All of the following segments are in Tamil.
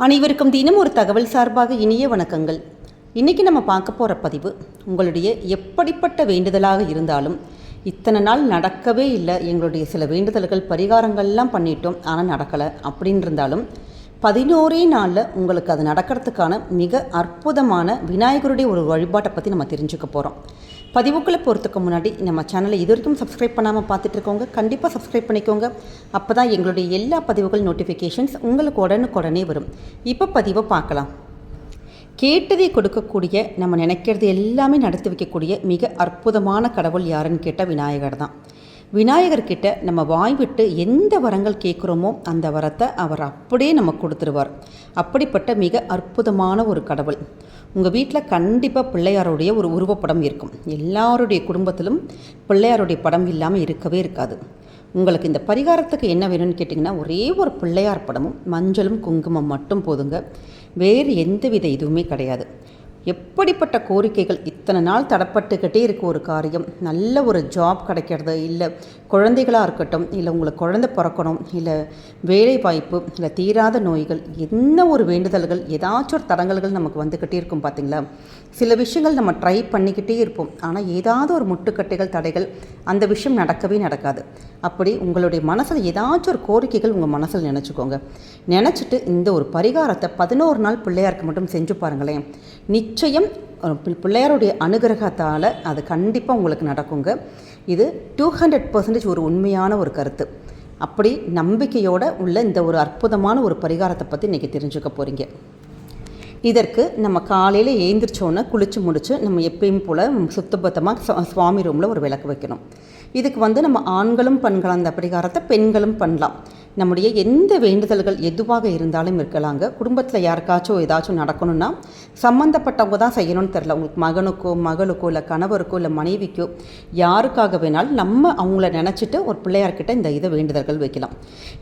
அனைவருக்கும் தினம் ஒரு தகவல் சார்பாக இனிய வணக்கங்கள். இன்றைக்கி நம்ம பார்க்க போகிற பதிவு உங்களுடைய எப்படிப்பட்ட வேண்டுதலாக இருந்தாலும் இத்தனை நாள் நடக்கவே இல்லை எங்களுடைய சில வேண்டுதல்கள் பரிகாரங்கள்லாம் பண்ணிட்டோம் ஆனால் நடக்கலை அப்படின்னு இருந்தாலும் பதினோரே நாளில் உங்களுக்கு அது நடக்கிறதுக்கான மிக அற்புதமான விநாயகருடைய ஒரு வழிபாட்டை பற்றி நம்ம தெரிஞ்சுக்க போகிறோம் பதிவுக்குள்ளே போகிறதுக்கு முன்னாடி நம்ம சேனலை இது வரைக்கும் சப்ஸ்கிரைப் பண்ணாமல் பார்த்துட்டு இருக்கோங்க கண்டிப்பாக சப்ஸ்கிரைப் பண்ணிக்கோங்க. அப்போ தான் எங்களுடைய எல்லா பதிவுகள் நோட்டிஃபிகேஷன்ஸ் உங்களுக்கு உடனுக்குடனே வரும். இப்போ பதிவை பார்க்கலாம். கேட்டதை கொடுக்கக்கூடிய நம்ம நினைக்கிறது எல்லாமே நடத்தி வைக்கக்கூடிய மிக அற்புதமான கடவுள் யாருன்னு கேட்டால் விநாயகர் தான். விநாயகர்கிட்ட நம்ம வாய் விட்டு எந்த வரங்கள் கேட்குறோமோ அந்த வரத்தை அவர் அப்படியே நம்ம கொடுத்துருவார். அப்படிப்பட்ட மிக அற்புதமான ஒரு கடவுள். உங்கள் வீட்டில் கண்டிப்பாக பிள்ளையாருடைய ஒரு உருவப்படம் இருக்கும். எல்லாருடைய குடும்பத்திலும் பிள்ளையாருடைய படம் இல்லாமல் இருக்கவே இருக்காது. உங்களுக்கு இந்த பரிகாரத்துக்கு என்ன வேணும்னு கேட்டிங்கன்னா ஒரே ஒரு பிள்ளையார் படமும் மஞ்சளும் குங்குமம் மட்டும் போதுங்க. வேறு எந்தவித இதுவுமே கிடையாது. எப்படிப்பட்ட கோரிக்கைகள் இத்தனை நாள் தடப்பட்டுக்கிட்டே இருக்க ஒரு காரியம்? நல்ல ஒரு ஜாப் கிடைக்கிறது? இல்லை குழந்தைகளாக இருக்கட்டும் இல்லை உங்களுக்கு குழந்தை பிறக்கணும் இல்லை வேலை வாய்ப்பு இல்லை தீராத நோய்கள் என்ன ஒரு வேண்டுதல்கள் ஏதாச்சும் ஒரு தடங்கல்கள் நமக்கு வந்துக்கிட்டே இருக்கும் பார்த்தீங்களா சில விஷயங்கள் நம்ம ட்ரை பண்ணிக்கிட்டே இருப்போம். ஆனால் ஏதாவது ஒரு முட்டுக்கட்டைகள் தடைகள் அந்த விஷயம் நடக்கவே நடக்காது. அப்படி உங்களுடைய மனசில் ஏதாச்சும் ஒரு கோரிக்கைகள் உங்கள் மனசில் நினச்சிக்கோங்க. நினச்சிட்டு இந்த ஒரு பரிகாரத்தை பதினோரு நாள் பிள்ளையாருக்கு மட்டும் செஞ்சு பாருங்களேன். நிச்சயம் நிச்சயம் பிள்ளையாருடைய அனுகிரகத்தால் அது கண்டிப்பாக உங்களுக்கு நடக்குங்க. இது டூ ஹண்ட்ரட் பர்சன்டேஜ் ஒரு உண்மையான ஒரு கருத்து. அப்படி நம்பிக்கையோடு உள்ள இந்த ஒரு அற்புதமான ஒரு பரிகாரத்தை பற்றி இன்றைக்கி தெரிஞ்சுக்க போகிறீங்க இதற்கு நம்ம காலையில் ஏந்திரிச்சோன்னே குளித்து முடித்து நம்ம எப்பயும் போல் சுத்தபத்தமாக சுவாமி ரூமில் ஒரு விளக்கு வைக்கணும். இதுக்கு வந்து நம்ம ஆண்களும் பெண்களும் அந்த பரிகாரத்தை பெண்களும் பண்ணலாம். நம்முடைய எந்த வேண்டுதல்கள் எதுவாக இருந்தாலும் இருக்கலாங்க. குடும்பத்தில் யாருக்காச்சும் ஏதாச்சும் நடக்கணும்னா சம்மந்தப்பட்டவங்க தான் செய்யணும்னு தெரில உங்களுக்கு மகனுக்கோ மகளுக்கோ இல்லை கணவருக்கோ இல்லை மனைவிக்கோ யாருக்காக வேணாலும் நம்ம அவங்கள நினச்சிட்டு ஒரு பிள்ளையார்கிட்ட இந்த இதை வேண்டுதல்கள் வைக்கலாம்.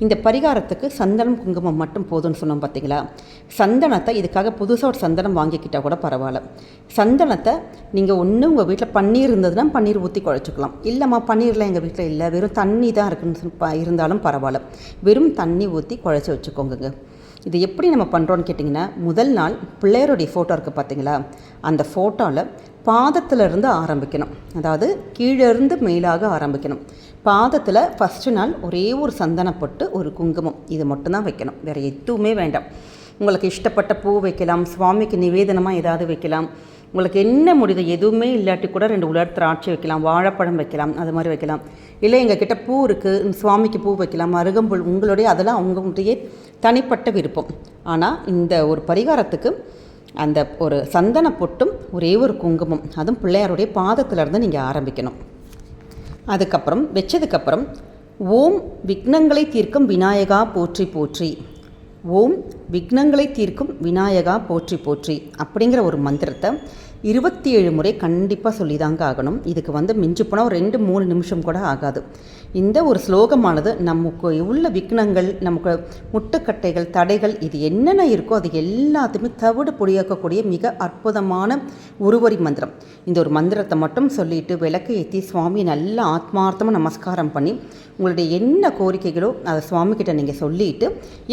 இந்த பரிகாரத்துக்கு சந்தனம் குங்குமம் மட்டும் போதும்னு சொன்னோம் பார்த்தீங்களா சந்தனத்தை இதுக்காக புதுசாக ஒரு சந்தனம் வாங்கிக்கிட்டால் கூட பரவாயில்ல. சந்தனத்தை நீங்கள் ஒன்று உங்கள் வீட்டில் பன்னீர் இருந்ததுன்னா பன்னீர் ஊற்றி குழச்சிக்கலாம். இல்லைம்மா பன்னீர்லாம் எங்கள் வீட்டில் இல்லை. வெறும் தண்ணி தான் இருக்குன்னு இருந்தாலும் பரவாயில்ல. வெறும் தண்ணி ஊற்றி குழச்சி வச்சுக்கோங்க இது எப்படி நம்ம பண்ணுறோன்னு கேட்டிங்கன்னா முதல் நாள் பிள்ளையருடைய ஃபோட்டோ இருக்குது பார்த்தீங்களா அந்த ஃபோட்டோவில் பாதத்திலிருந்து ஆரம்பிக்கணும். அதாவது கீழிருந்து மேலாக ஆரம்பிக்கணும். பாதத்தில் ஃபஸ்ட்டு நாள் ஒரே ஒரு சந்தனப்பட்டு ஒரு குங்குமம். இது மட்டும்தான் வைக்கணும். வேறு எதுவுமே வேண்டாம். உங்களுக்கு இஷ்டப்பட்ட பூ வைக்கலாம் சுவாமிக்கு நிவேதனமாக ஏதாவது வைக்கலாம். உங்களுக்கு என்ன முடியுது எதுவுமே இல்லாட்டி கூட ரெண்டு உலர் திராட்சை வைக்கலாம் வாழைப்பழம் வைக்கலாம் அது மாதிரி வைக்கலாம். இல்லை எங்ககிட்ட பூ இருக்குது சுவாமிக்கு பூ வைக்கலாம் அருகம்புல் உங்களுடைய அதெல்லாம் அவங்களுடைய தனிப்பட்ட விருப்பம். ஆனால் இந்த ஒரு பரிகாரத்துக்கு அந்த ஒரு சந்தன பொட்டும் ஒரே ஒரு குங்குமம் அதுவும் பிள்ளையாருடைய பாதத்திலிருந்து நீங்கள் ஆரம்பிக்கணும். அதுக்கப்புறம் வச்சதுக்கப்புறம் ஓம் விக்னங்களை தீர்க்கும் விநாயகா போற்றி போற்றி. ஓம் விக்னங்களை தீர்க்கும் விநாயகா போற்றி போற்றி அப்படிங்கிற ஒரு மந்திரத்தை இருபத்தி ஏழு முறை கண்டிப்பாக சொல்லி தாங்க ஆகணும். இதுக்கு வந்து மிஞ்சு போனால் ஒரு ரெண்டு மூணு நிமிஷம் கூட ஆகாது. இந்த ஒரு ஸ்லோகமானது நமக்கு உள்ள விக்னங்கள் நமக்கு முட்டுக்கட்டைகள் தடைகள் இது என்னென்ன இருக்கோ அது எல்லாத்தையுமே தவிடு பொடியாக்கக்கூடிய மிக அற்புதமான உருவரி மந்திரம். இந்த ஒரு மந்திரத்தை மட்டும் சொல்லிட்டு விளக்கு ஏற்றி சுவாமி நல்ல ஆத்மார்த்தமாக நமஸ்காரம் பண்ணி உங்களுடைய என்ன கோரிக்கைகளோ அதை சுவாமிக்கிட்ட நீங்கள் சொல்லிவிட்டு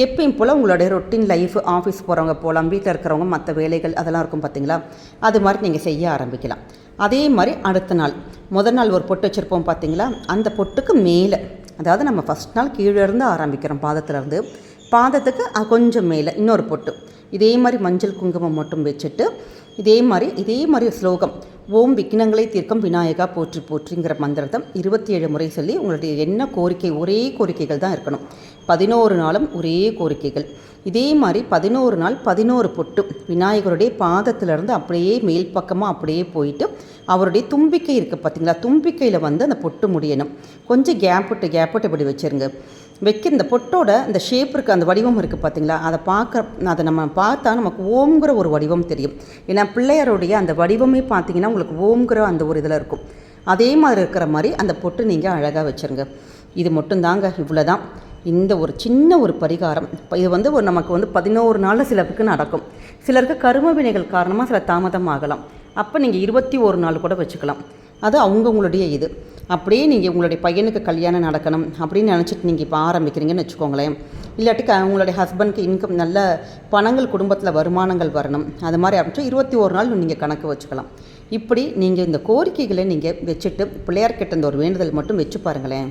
எப்பயும் போல் உங்களுடைய ரொட்டீன் லைஃப் ஆஃபீஸ் போகிறவங்க போகலாம் வீட்டில் இருக்கிறவங்க மற்ற வேலைகள் அதெல்லாம் இருக்கும் பார்த்தீங்களா அது மாதிரி நீங்கள் செய்ய ஆரம்பிக்கலாம். அதே மாதிரி அடுத்த நாள் முதல் நாள் ஒரு பொட்டு வச்சுருப்போம் பார்த்தீங்களா அந்த பொட்டுக்கு மேலே அதாவது நம்ம ஃபஸ்ட் நாள் கீழே இருந்து ஆரம்பிக்கிறோம் பாதத்துலேருந்து. பாதத்துக்கு கொஞ்சம் மேலே இன்னொரு பொட்டு. இதே மாதிரி மஞ்சள் குங்குமம் மட்டும் வச்சுட்டு இதே மாதிரி இதே மாதிரி ஸ்லோகம். ஓம் விக்னங்களை தீர்க்கும் விநாயகா போற்றி போற்றிங்கிற மந்திரத்தை இருபத்தி ஏழு முறை சொல்லி உங்களுடைய என்ன கோரிக்கை ஒரே கோரிக்கைகள் தான் இருக்கணும். பதினோரு நாளும் ஒரே கோரிக்கைகள். இதே மாதிரி பதினோரு நாள் பதினோரு பொட்டு விநாயகருடைய பாதத்திலிருந்து அப்படியே மேல் பக்கமாக அப்படியே போயிட்டு அவருடைய தும்பிக்கை இருக்குது பார்த்தீங்களா தும்பிக்கையில் வந்து அந்த பொட்டு முடியணும். கொஞ்சம் கேப் விட்டு கேப் விட்டு இப்படி வச்சுருங்க. வைக்க இந்த பொட்டோட இந்த ஷேப் இருக்குது அந்த வடிவம் இருக்குது பார்த்தீங்களா அதை பார்க்க அதை நம்ம பார்த்தா நமக்கு ஓம்ங்கிற ஒரு வடிவம் தெரியும். ஏன்னா பிள்ளையாருடைய அந்த வடிவமே பார்த்தீங்கன்னா உங்களுக்கு ஓம்ங்கிற அந்த ஒரு இதில் இருக்கும். அதே மாதிரி இருக்கிற மாதிரி அந்த பொட்டு நீங்கள் அழகாக வச்சுருங்க. இது மட்டும்தாங்க இவ்வளோ தான் இந்த ஒரு சின்ன ஒரு பரிகாரம். இது வந்து ஒரு நமக்கு வந்து பதினோரு நாளில் சிலருக்கு நடக்கும். சிலருக்கு கரும வினைகள் காரணமாக சில தாமதம் ஆகலாம். அப்போ நீங்கள் இருபத்தி ஒரு நாள் கூட வச்சுக்கலாம். அது அவங்கவுங்களுடைய இது. அப்படியே நீங்கள் உங்களுடைய பையனுக்கு கல்யாணம் நடக்கணும் அப்படின்னு நினச்சிட்டு நீங்கள் இப்போ ஆரம்பிக்கிறீங்கன்னு வச்சுக்கோங்களேன். இல்லாட்டி உங்களுடைய ஹஸ்பண்ட்க்கு இன்கம் நல்ல பணங்கள் குடும்பத்தில் வருமானங்கள் வரணும். அது மாதிரி ஆரம்பிச்சு இருபத்தி ஒரு நாள் நீங்கள் கணக்கு வச்சுக்கலாம். இப்படி நீங்கள் இந்த கோரிக்கைகளை நீங்கள் வச்சுட்டு பிள்ளையார்கிட்ட இந்த ஒரு வேண்டுதல் மட்டும் வச்சு பாருங்களேன்.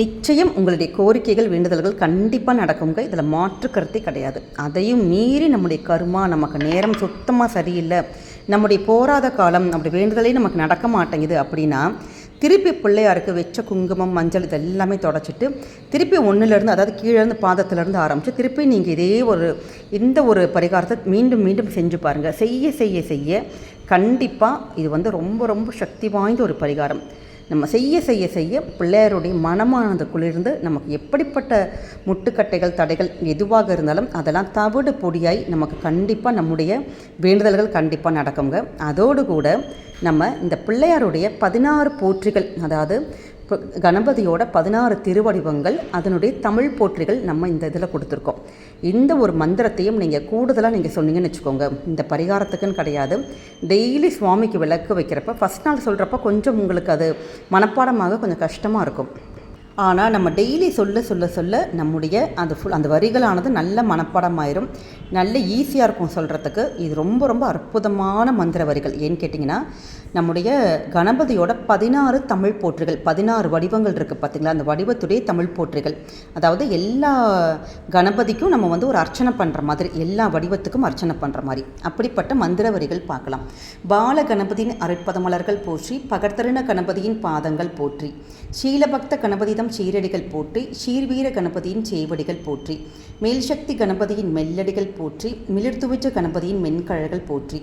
நிச்சயம் உங்களுடைய கோரிக்கைகள் வேண்டுதல்கள் கண்டிப்பாக நடக்குங்க. இதில் மாற்று கருத்தே கிடையாது. அதையும் மீறி நம்முடைய கருமா நமக்கு நேரம் சுத்தமாக சரியில்லை. நம்முடைய போராத காலம் அப்படி வேண்டுதலே நமக்கு நடக்க மாட்டேங்குது அப்படின்னா திருப்பி பிள்ளையாருக்கு வச்ச குங்குமம் மஞ்சள் இது எல்லாமே தொடச்சிட்டு திருப்பி ஒன்றுலேருந்து அதாவது கீழேருந்து பாதத்துலேருந்து ஆரம்பித்து திருப்பி நீங்கள் இதே ஒரு இந்த ஒரு பரிகாரத்தை மீண்டும் மீண்டும் செஞ்சு பாருங்கள் செய்ய செய்ய செய்ய கண்டிப்பாக இது வந்து ரொம்ப ரொம்ப சக்தி வாய்ந்த ஒரு பரிகாரம். நம்ம செய்ய செய்ய செய்ய பிள்ளையாருடைய மனமானது குளிர்ந்து நமக்கு எப்படிப்பட்ட முட்டுக்கட்டைகள் தடைகள் எதுவாக இருந்தாலும் அதெல்லாம் தவிடு பொடியாய் நமக்கு கண்டிப்பாக நம்முடைய வேண்டுதல்கள் கண்டிப்பாக நடக்குங்க. அதோடு கூட நம்ம இந்த பிள்ளையாருடைய பதினாறு போற்றிகள் அதாவது இப்போ கணபதியோட பதினாறு திருவடிவங்கள் அதனுடைய தமிழ் போற்றிகள் நம்ம இந்த இதில் கொடுத்துருக்கோம். இந்த ஒரு மந்திரத்தையும் நீங்கள் கூடுதலாக நீங்கள் சொன்னீங்கன்னு வச்சுக்கோங்க. இந்த பரிகாரத்துக்குன்னு கிடையாது. டெய்லி சுவாமிக்கு விளக்கு வைக்கிறப்ப ஃபஸ்ட் நாள் சொல்கிறப்ப கொஞ்சம் உங்களுக்கு அது மனப்பாடமாக கொஞ்சம் கஷ்டமாக இருக்கும். ஆனால் நம்ம டெய்லி சொல்ல சொல்ல சொல்ல நம்முடைய அந்த ஃபுல் அந்த வரிகளானது நல்ல மனப்பாடமாயிரும். நல்ல ஈஸியாக இருக்கும் சொல்கிறதுக்கு இது ரொம்ப ரொம்ப அற்புதமான மந்திர வரிகள். ஏன்னு கேட்டிங்கன்னா நம்முடைய கணபதியோட பதினாறு தமிழ் போற்றுகள் பதினாறு வடிவங்கள் இருக்குது பார்த்திங்களா அந்த வடிவத்துடைய தமிழ் போற்றுகள். அதாவது எல்லா கணபதிக்கும் நம்ம வந்து ஒரு அர்ச்சனை பண்ணுற மாதிரி எல்லா வடிவத்துக்கும் அர்ச்சனை பண்ணுற மாதிரி. அப்படிப்பட்ட மந்திர வரிகள் பார்க்கலாம். பால கணபதியின் அருட்பதமலர்கள் போற்றி பகர்த்தருண கணபதியின் பாதங்கள் போற்றி சீலபக்த கணபதிதம் சீரடிகள் போற்றி சீர்வீர கணபதியின் சேவடிகள் போற்றி மேல்சக்தி கணபதியின் மெல்லடிகள் போற்றி மிளிர்துவிச்ச கணபதியின் மென்கழல்கள் போற்றி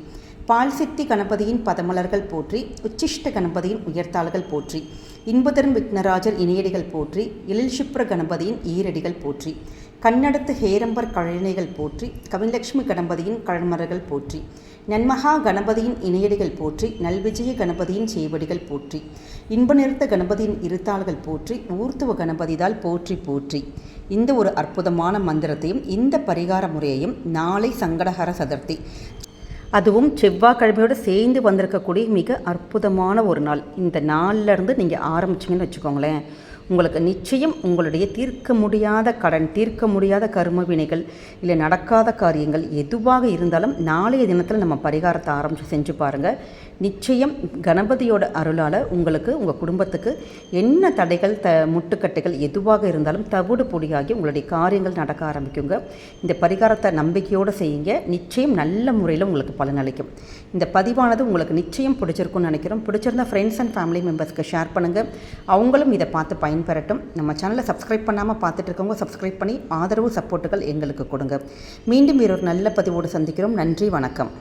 பால் சித்தி கணபதியின் பதமலர்கள் போற்றி உச்சிஷ்ட கணபதியின் உயர்த்தாள்கள் போற்றி இன்பதரும் விக்னராஜர் இணையடிகள் போற்றி எழில்ஷிப்ர கணபதியின் ஈரடிகள் போற்றி கண்ணடத்து ஹேரம்பர் கழனைகள் போற்றி கவிலட்சுமி கணபதியின் கழமரர்கள் போற்றி நன்மகா கணபதியின் இணையடிகள் போற்றி நல்விஜய கணபதியின் சேவடிகள் போற்றி இன்ப நிறுத்த கணபதியின் இருத்தாள்கள் போற்றி ஊர்த்துவ கணபதிதால் போற்றி போற்றி. இந்த ஒரு அற்புதமான மந்திரத்தையும் இந்த பரிகார முறையையும் நாளை சங்கடஹர சதுர்த்தி. அதுவும் செவ்வாய்க்கிழமையோடு சேர்ந்து வந்திருக்கக்கூடிய மிக அற்புதமான ஒரு நாள். இந்த நாள்லேருந்து நீங்கள் ஆரம்பிச்சிங்கன்னு வச்சுக்கோங்களேன். உங்களுக்கு நிச்சயம் உங்களுடைய தீர்க்க முடியாத கடன் தீர்க்க முடியாத கரும வினைகள் இல்லை நடக்காத காரியங்கள் எதுவாக இருந்தாலும் நாளைய தினத்தில் நம்ம பரிகாரத்தை ஆரம்பித்து செஞ்சு பாருங்கள் நிச்சயம் கணபதியோட அருளால் உங்களுக்கு உங்கள் குடும்பத்துக்கு என்ன தடைகள் த முட்டுக்கட்டைகள் எதுவாக இருந்தாலும் தவிடு பொடியாகி உங்களுடைய காரியங்கள் நடக்க ஆரம்பிக்குங்க. இந்த பரிகாரத்தை நம்பிக்கையோடு செய்யுங்க. நிச்சயம் நல்ல முறையில் உங்களுக்கு பலனளிக்கும் இந்த பதிவானது உங்களுக்கு நிச்சயம் பிடிச்சிருக்கும்னு நினைக்கிறோம். பிடிச்சிருந்தா ஃப்ரெண்ட்ஸ் அண்ட் ஃபேமிலி மெம்பர்ஸ்க்கு ஷேர் பண்ணுங்கள் அவங்களும் இதை பார்த்து பயன்பெறட்டும். நம்ம சேனலை சப்ஸ்கிரைப் பண்ணாமல் பார்த்துட்டு இருக்கவங்க சப்ஸ்கிரைப் பண்ணி ஆதரவு சப்போர்ட்டுகள் எங்களுக்கு கொடுங்க. மீண்டும் ஒரு நல்ல பதிவோடு சந்திக்கிறோம். நன்றி வணக்கம்.